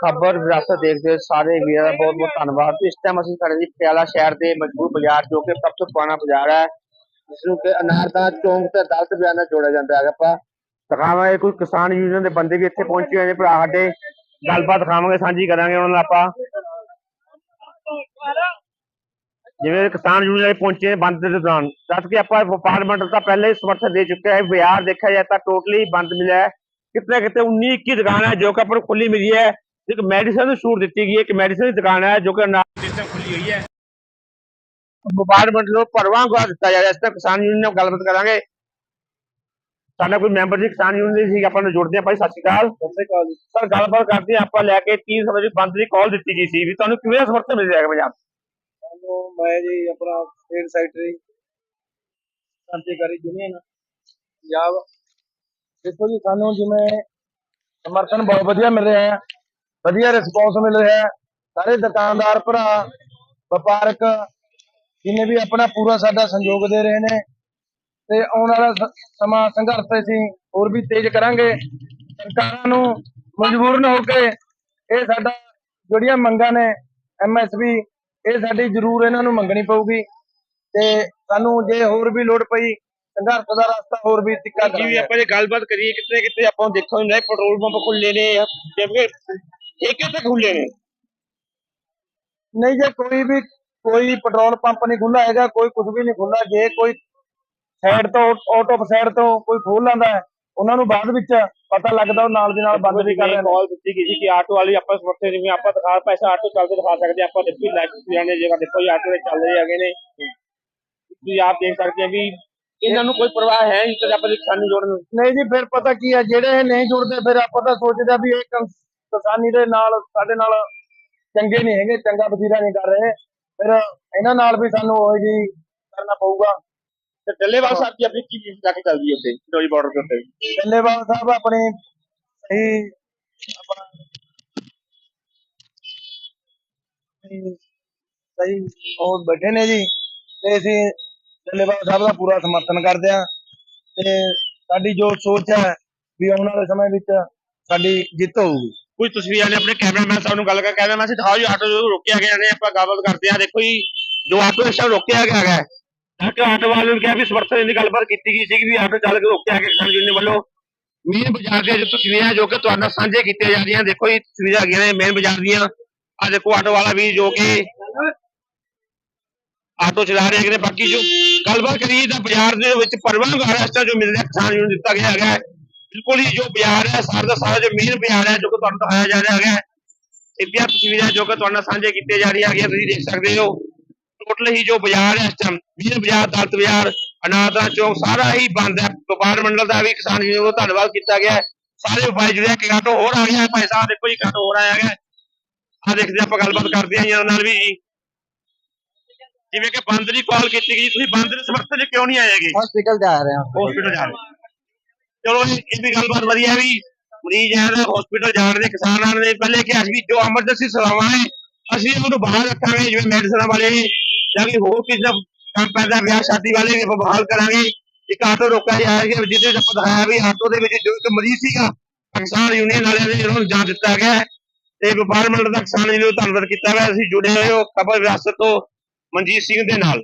ਖਬਰ ਵਿਰਾਸਤ ਦੇਖਦੇ ਹੋਏ ਸਾਰੇ ਵੀਰਾਂ ਦਾ ਬਹੁਤ ਬਹੁਤ ਧੰਨਵਾਦ ਇਸ ਟਾਈਮ ਅਸੀਂ ਖੜੇ ਜੀ ਪਟਿਆਲਾ ਸ਼ਹਿਰ ਦੇ ਮਸ਼ਹੂਰ ਬਾਜ਼ਾਰ ਜੋ ਕਿ ਸਭ ਤੋਂ ਪੁਰਾਣਾ ਬਾਜ਼ਾਰ ਹੈ ਜਿਸ ਨੂੰ ਕਿ ਅਨਾਰਦਾਨਾ ਚੌਂਕ ਤੇ ਦਲਤ ਬਾਜ਼ਾਰ ਨਾਲ ਜੋੜਿਆ ਜਾਂਦਾ ਹੈ। ਆਪਾਂ ਦਿਖਾਵਾਂਗੇ ਕੋਈ ਕਿਸਾਨ ਯੂਨੀਅਨ ਦੇ ਬੰਦੇ ਵੀ ਇੱਥੇ ਪਹੁੰਚੇ ਹੋਏ ਨੇ ਭਰਾ ਸਾਡੇ। ਗੱਲਬਾਤ ਦਿਖਾਵਾਂਗੇ, ਸਾਂਝੀ ਕਰਾਂਗੇ ਉਹਨਾਂ ਨਾਲ ਆਪਾਂ। ਜਿਵੇਂ ਕਿਸਾਨ ਯੂਨੀਅਨ ਵਾਲੇ ਪਹੁੰਚੇ ਨੇ ਬੰਦ ਦੇ ਦੌਰਾਨ। ਜਦ ਕਿ ਆਪਾਂ ਵਪਾਰ ਮੰਡਲ ਤਾਂ ਪਹਿਲੇ ਹੀ ਸਮਰਥਨ ਦੇ ਚੁੱਕੇ ਹੈ। ਬਾਜ਼ਾਰ ਦੇਖਿਆ ਜਾਏ ਤਾਂ ਟੋਟਲੀ ਬੰਦ ਮਿਲਿਆ ਹੈ। ਕਿਤਨੇ ਕਿਤੇ 19 21 ਦੁਕਾਨ ਹੈ ਜੋ ਕਿ ਆਪਾਂ ਨੂੰ ਖੁੱਲੀ ਮਿਲੀ ਹੈ। ਇੱਕ ਮੈਡੀਸਨ ਦੀ ਛੂਟ ਦਿੱਤੀ ਗਈ ਹੈ ਇੱਕ ਮੈਡੀਸਨ ਦੀ ਦੁਕਾਨ ਹੈ ਜੋ ਕਿ ਨਾਲ ਸਿਸਟਮ ਖੁੱਲੀ ਹੋਈ ਹੈ। ਵਪਾਰ ਮੰਡਲ ਨੂੰ ਭਰਵਾਂ ਗਵਾ ਦਿੱਤਾ ਜਾ ਰਿਹਾ ਇਸ ਤੇ ਕਿਸਾਨ ਯੂਨੀਅਨ ਨਾਲ ਗੱਲਬਾਤ ਕਰਾਂਗੇ। ਸਾਡਾ ਕੋਈ ਮੈਂਬਰ ਜੀ ਕਿਸਾਨ ਯੂਨੀਅਨ ਦੀ ਸੀ ਆਪਾਂ ਨੂੰ ਜੁੜਦੇ ਹਾਂ ਭਾਈ ਸਤਿ ਸ਼੍ਰੀ ਅਕਾਲ। ਸਤਿ ਸ਼੍ਰੀ ਅਕਾਲ ਸਰ ਗੱਲਬਾਤ ਕਰਦੇ ਹਾਂ ਆਪਾਂ ਲੈ ਕੇ 30 ਫਰਵਰੀ ਬੰਦ ਦੀ ਕਾਲ ਦਿੱਤੀ ਗਈ ਸੀ ਵੀ ਤੁਹਾਨੂੰ ਕਿਵੇਂ ਦਾ ਸਮਰਥਨ ਮਿਲ ਜਾਏਗਾ ਪੰਜਾਬ? ਸਾਨੂੰ ਮੈਂ ਜੀ ਆਪਣਾ state secretary Krantikari union Punjab ਦੇਖੋ ਜੀ ਸਾਨੂੰ ਜਿਵੇਂ ਸਮਰਥਨ ਬਹੁਤ ਵਧੀਆ ਮਿਲ ਰਿਹਾ ਹੈ। ਵਧੀਆ ਰਿਸਪੌਂਸ ਮਿਲ ਰਿਹਾ ਸਾਰੇ ਦੁਕਾਨਦਾਰ ਭਰਾ ਵਪਾਰਕ ਜਿੰਨੇ ਵੀ ਆਪਣਾ ਪੂਰਾ ਸਾਡਾ ਸਹਿਯੋਗ ਦੇ ਰਹੇ ਨੇ ਤੇ ਆਉਣ ਵਾਲਾ ਸਮਾਂ ਸੰਘਰਸ਼ ਅਸੀਂ ਹੋਰ ਵੀ ਤੇਜ਼ ਕਰਾਂਗੇ। ਸਰਕਾਰਾਂ ਨੂੰ ਮਜਬੂਰਨ ਹੋ ਕੇ ਇਹ ਸਾਡਾ ਜਿਹੜੀਆਂ ਮੰਗਾਂ ਨੇ ਐਮਐਸਪੀ ਇਹ ਸਾਡੀ ਜ਼ਰੂਰ ਇਹਨਾਂ ਨੂੰ ਮੰਗਣੀ ਪਊਗੀ। ਤੇ ਸਾਨੂੰ ਜੇ ਹੋਰ ਵੀ ਲੋੜ ਪਈ ਸੰਘਰਸ਼ ਦਾ ਰਸਤਾ ਹੋਰ ਵੀ ਤਿੱਕਾ ਜੀ ਵੀ ਕਰਾਂਗੇ। ਆਪਾਂ ਜੇ ਗੱਲਬਾਤ ਕਰੀਏ ਕਿਤੇ ਕਿਤੇ ਆਪਾਂ ਦੇਖੋ ਨੇ ਪੈਟਰੋਲ ਪੰਪ ਖੁੱਲੇ ਨੇ ਜਿਵੇਂ ਠੇਕੇ ਤੇ ਖੁੱਲੇ ਨੇ। ਨਹੀਂ ਜੇ ਕੋਈ ਵੀ ਕੋਈ ਪੈਟਰੋਲ ਪੰਪ ਨਹੀਂ ਖੁੱਲਾ ਹੈਗਾ ਕੋਈ ਕੁਝ ਵੀ ਨਹੀਂ ਖੁੱਲਾ ਜੇ ਕੋਈ ਸਾਈਡ ਤੋਂ ਆਊਟ ਆਫ ਸਾਈਡ ਤੋਂ ਕੋਈ ਖੋਲ ਲੈਂਦਾ ਹੈ ਉਹਨਾਂ ਨੂੰ ਬਾਅਦ ਵਿੱਚ ਪਤਾ ਲੱਗਦਾ ਉਹ ਨਾਲ ਦੀ ਨਾਲ ਬੰਦ ਵੀ ਕਰ ਰਹੇ ਨੇ। ਕਾਲ ਦਿੱਤੀ ਗਈ ਸੀ ਕਿ ਆਟੋ ਵਾਲੀ ਆਪਾਂ ਸਮਰਥਨ ਜਿਵੇਂ ਆਪਾਂ ਦਿਖਾ ਪੈਸਾ ਆਟੋ ਚੱਲਦੇ ਦਿਖਾ ਸਕਦੇ। ਆਪਾਂ ਦੇਖੋ ਲਾਈਵ ਜਾਣੇ ਜਗ੍ਹਾ ਦੇਖੋ ਜੀ ਆਟੋ ਦੇ ਚੱਲ ਰਹੇ ਹੈਗੇ ਨੇ। ਤੁਸੀਂ ਆਪ ਦੇਖ ਸਕਦੇ ਹੋ ਵੀ ਇਹਨਾਂ ਨੂੰ ਕੋਈ ਪਰਵਾਹ ਹੈ ਨਹੀਂ ਕਿ ਆਪਾਂ ਕਿਸਾਨੀ ਜੋੜਨ ਨੂੰ। ਨਹੀਂ ਜੀ ਫਿਰ ਪਤਾ ਕੀ ਹੈ ਜਿਹੜੇ ਇਹ ਨਹੀਂ ਜੁੜਦੇ ਫਿਰ ਆਪਾਂ ਤਾਂ ਸੋਚਦੇ ਆ ਵੀ ਇਹ ਕੰ- ਕਿਸਾਨੀ ਦੇ ਨਾਲ ਸਾਡੇ ਨਾਲ ਚੰਗੇ ਨਹੀਂ ਹੈਗੇ ਚੰਗਾ ਵਤੀਰਾ ਨਹੀਂ ਕਰ ਰਹੇ। ਫਿਰ ਇਹਨਾਂ ਨਾਲ ਵੀ ਸਾਨੂੰ ਉਹ ਜੀ ਕਰਨਾ ਪਊਗਾ। ਤੇ ਡੱਲੇਵਾਲ ਸਾਹਿਬ ਦੀ ਆਪਣੀ ਕੀ ਜਾ ਕੇ ਚੱਲਦੀ ਉੱਥੇ ਡੋਰੀ ਬਾਰਡਰ ਦੇ ਉੱਤੇ? ਡੱਲੇਵਾਲ ਸਾਹਿਬ ਆਪਣੀ ਸਹੀ ਆਪਣਾ ਸਹੀ- ਉਹ ਬੈਠੇ ਨੇ ਜੀ ਤੇ ਅਸੀਂ ਡੱਲੇਵਾਲ ਸਾਹਿਬ ਦਾ ਪੂਰਾ ਸਮਰਥਨ ਕਰਦੇ ਹਾਂ। ਤੇ ਸਾਡੀ ਜੋ ਸੋਚ ਹੈ ਵੀ ਆਉਣ ਵਾਲੇ ਸਮੇਂ ਵਿੱਚ ਸਾਡੀ ਜਿੱਤ ਹੋਊਗੀ। ਕੁਝ ਤਸਵੀਰਾਂ ਨੇ ਆਪਣੇ ਕੈਮਰਾਮੈਨ ਸਾਹਿਬ ਨੂੰ ਗੱਲ ਕਰ ਕੈਮਰਾਮੈਨ ਸੀ ਦਿਖਾਓ ਜੀ ਆਟੋ ਜਦੋਂ ਰੋਕਿਆ ਗਿਆ ਨੇ ਆਪਾਂ ਗੱਲਬਾਤ ਕਰਦੇ ਹਾਂ। ਦੇਖੋ ਜੀ ਜੋ ਆਟੋ ਇਸ ਟਾਈਮ ਰੋਕਿਆ ਗਿਆ ਹੈ ਤਾਂ ਕਿ ਆਟੋ ਵਾਲੇ ਨੂੰ ਕਿਹਾ ਵੀ ਸਮਰਥਨ ਦੀ ਗੱਲਬਾਤ ਕੀਤੀ ਗਈ ਸੀ ਵੀ ਆਟੋ ਚੱਲ ਕੇ ਰੋਕਿਆ ਗਿਆ ਕਿਸਾਨ ਯੂਨੀਅਨ ਵੱਲੋਂ। ਮੇਨ ਬਾਜ਼ਾਰ ਦੀਆਂ ਜੋ ਤਸਵੀਰਾਂ ਜੋ ਕਿ ਤੁਹਾਡੇ ਸਾਂਝੇ ਕੀਤੀਆਂ ਜਾ ਰਹੀਆਂ ਦੇਖੋ ਜੀ ਤਸਵੀਰਾਂ ਹੈਗੀਆਂ ਨੇ ਮੇਨ ਬਾਜ਼ਾਰ ਦੀਆਂ। ਆ ਦੇਖੋ ਆਟੋ ਵਾਲਾ ਵੀ ਜੋ ਕਿ ਆਟੋ ਚਲਾ ਰਹੇ ਨੇ ਬਾਕੀ ਜੋ ਗੱਲਬਾਤ ਕਰੀਏ ਤਾਂ ਬਾਜ਼ਾਰ ਦੇ ਵਿੱਚ ਪਰਵਾਹ ਗਾਰਸਟਾ ਜੋ ਮਿਲ ਰਿਹਾ ਕਿਸਾਨ ਯੂਨੀਅਨ ਦਿੱਤਾ ਗਿਆ ਹੈਗਾ। ਬਿਲਕੁਲ ਹੀ ਜੋ ਬਾਜ਼ਾਰ ਹੈ ਸਾਰਾ ਦਾ ਸਾਰਾ ਜੋ ਮੇਨ ਬਾਜ਼ਾਰ ਹੈ ਜੋ ਕਿ ਤੁਹਾਨੂੰ ਦਿਖਾਇਆ ਜਾ ਰਿਹਾ ਹੈਗਾ। ਇੱਥੇ ਤਸਵੀਰਾਂ ਜੋ ਕਿ ਤੁਹਾਡੇ ਨਾਲ ਸਾਂਝੇ ਕੀਤੀਆਂ ਜਾ ਰਹੀਆਂ ਹੈਗੀਆਂ ਤੁਸੀਂ ਦੇਖ ਸਕਦੇ ਹੋ। ਟੋਟਲ ਹੀ ਜੋ ਬਾਜ਼ਾਰ ਹੈ ਇਸ ਟਾਈਮ ਮੇਨ ਬਾਜ਼ਾਰ ਦਲਤ ਬਾਜ਼ਾਰ ਅਨਾਥਾ ਚੌਕ ਸਾਰਾ ਹੀ ਬੰਦ ਹੈ। ਵਪਾਰ ਮੰਡਲ ਦਾ ਵੀ ਕਿਸਾਨ ਯੂਨੀਅਨ ਵੱਲੋਂ ਧੰਨਵਾਦ ਕੀਤਾ ਗਿਆ। ਸਾਰੇ ਵਪਾਰੀ ਜਿਹੜੇ ਕਿ ਆਟੋ ਹੋਰ ਆ ਗਿਆ ਭਾਈ ਸਾਹਿਬ ਦੇਖੋ ਜੀ ਇੱਕ ਆਟੋ ਹੋਰ ਆਇਆ ਹੈਗਾ ਆ ਦੇਖਦੇ ਆਪਾਂ ਗੱਲਬਾਤ ਕਰਦੇ ਜੀ ਇਹਨਾਂ ਨਾਲ ਵੀ। ਜੀ ਜਿਵੇਂ ਕਿ ਬੰਦ ਦੀ ਕਾਲ ਕੀਤੀ ਗਈ ਤੁਸੀਂ ਬੰਦ ਦੇ ਸਮਰਥਨ 'ਚ ਕਿਉਂ ਨਹੀਂ ਆਏਗੇ ਹਸਪੀਟਲ ਜਾ ਰਹੇ ਹਾਂ। ਹਸਪੀਟਲ ਜਾ ਰਹੇ ਚਲੋ ਇਹ ਗੱਲਬਾਤ ਵਧੀਆ ਵੀ ਮਰੀਜ਼ ਹੈ ਨਾ ਹਸਪੀਟਲ ਜਾਣ ਦੇ, ਕਿਸਾਨਾਂ ਨੇ ਪਹਿਲੇ ਕਿਹਾ ਸੀ ਜੋ ਐਮਰਜੈਂਸੀ ਸੇਵਾਵਾਂ ਨੇ, ਅਸੀਂ ਉਹਨੂੰ ਬਾਹਰ ਰੱਖਾਂਗੇ, ਜਿਵੇਂ ਮੈਡੀਸਨਾਂ ਵਾਲੇ ਨੇ, ਜਾਂ ਕਿ ਹੋਰ ਕਿਸੇ ਦਾ ਕੰਮ ਪੈਂਦਾ ਵਿਆਹ ਸ਼ਾਦੀ ਵਾਲੇ ਨੇ ਬਹਾਲ ਕਰਾਂਗੇ। ਇੱਕ ਆਟੋ ਰੋਕਿਆ ਜਾਏਗਾ ਜਿਹਦੇ ਵਿੱਚ ਦਿਖਾਇਆ ਵੀ ਆਟੋ ਦੇ ਵਿੱਚ ਜੋ ਇੱਕ ਮਰੀਜ਼ ਸੀਗਾ, ਕਿਸਾਨ ਯੂਨੀਅਨ ਵਾਲਿਆਂ ਨੇ ਉਹਨੂੰ ਜਾਣ ਦਿੱਤਾ ਗਿਆ ਤੇ ਵਪਾਰ ਮੰਡਲ ਦਾ ਕਿਸਾਨ ਯੂਨੀਅਨ ਨੂੰ ਧੰਨਵਾਦ ਕੀਤਾ ਗਿਆ ਅਸੀਂ ਜੁੜੇ ਹੋਏ ਹੋ ਖਬਰ ਵਿਰਾਸਤ ਤੋਂ ਮਨਜੀਤ ਸਿੰਘ ਦੇ ਨਾਲ।